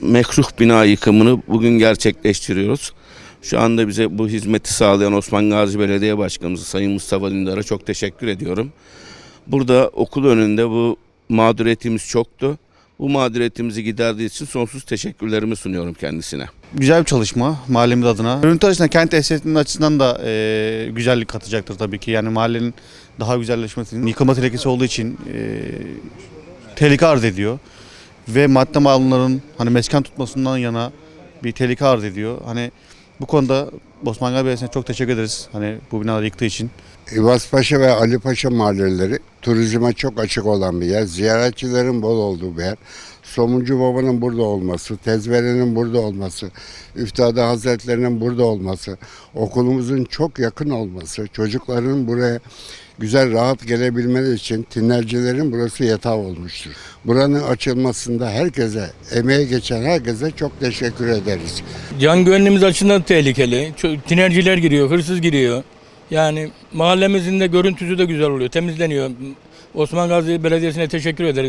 mekruh bina yıkımını bugün gerçekleştiriyoruz. Şu anda bize bu hizmeti sağlayan Osman Gazi Belediye Başkanımız Sayın Mustafa Dündar'a çok teşekkür ediyorum. Burada okul önünde bu mağduriyetimiz çoktu. Bu mağduriyetimizi giderdiği için sonsuz teşekkürlerimi sunuyorum kendisine. Güzel bir çalışma mahallemiz adına. Görüntü açısından, kent esnetinin açısından da e, güzellik katacaktır tabii ki. Yani mahallenin daha güzelleşmesinin yıkılma tehlikesi olduğu için e, tehlike arz ediyor. Ve madde malların hani mesken tutmasından yana bir tehlike arz ediyor. Hani bu konuda Osman Gazi Belediyesi'ne çok teşekkür ederiz. Hani bu binaları yıktığı için. İvazpaşa ve Ali Paşa mahalleleri turizme çok açık olan bir yer. Ziyaretçilerin bol olduğu bir yer. Somuncu Baba'nın burada olması, Tezvere'nin burada olması, Üftade Hazretlerinin burada olması, okulumuzun çok yakın olması, çocukların buraya güzel rahat gelebilmeleri için tinercilerin burası yatağı olmuştur. Buranın açılmasında herkese, emeğe geçen herkese çok teşekkür ederiz. Can güvenliğimiz açısından tehlikeli. Tinerciler giriyor, hırsız giriyor. Yani mahallemizin de görüntüsü de güzel oluyor, temizleniyor. Osman Gazi Belediyesi'ne teşekkür ederiz.